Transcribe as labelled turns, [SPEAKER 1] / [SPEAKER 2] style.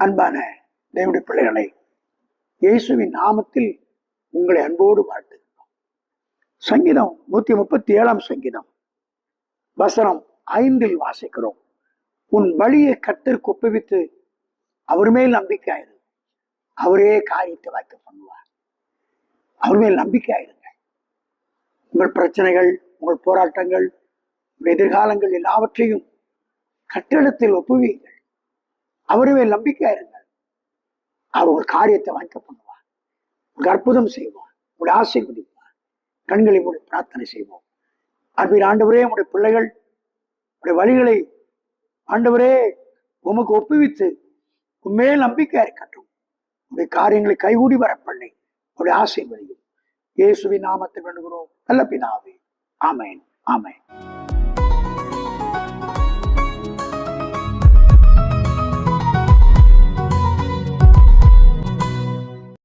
[SPEAKER 1] அன்பான தேவனுடைய பிள்ளைகளை இயேசுவின் நாமத்தில் உங்களை அன்போடு வாழ்த்துகிறோம். சங்கீதம் நூத்தி முப்பத்தி ஏழாம் சங்கீதம். வசனம் ஐந்தில் வாசிக்கிறோம். உன் வழியை கர்த்தருக்கு ஒப்புவித்து அவர் மேல் நம்பிக்கையாயிரு அவரே காரியத்தை வாய்க்க பண்ணுவார். அவர் மேல் நம்பிக்கையாயிருங்க உங்கள் பிரச்சனைகள் உங்கள் போராட்டங்கள் உங்கள் எதிர்காலங்கள் எல்லாவற்றையும் கட்டிடத்தில் ஒப்புவீர்கள் அவருமே நம்பிக்கையா நம்பிக்கையாயிருங்கள் அவர் ஒரு காரியத்தை வாய்க்க பண்ணுவார். உங்களுக்கு அற்புதம் செய்வார். உங்களை குடிப்பார் கண்களை மூடி பிரார்த்தனை செய்வோம். அன்பின் ஆண்டவரே உங்களுடைய பிள்ளைகள் உடைய வழிகளை ஆண்டவரே உமக்கு ஒப்புவித்து உண்மையே நம்பிக்கை இருக்கட்டும். உடைய காரியங்களை கைகூடி வர பண்ணி உடைய வழியும் இயேசுவின் நாமத்தை வேண்டுகிறோம். நல்ல பினாவே ஆமேன். ஆமேன்.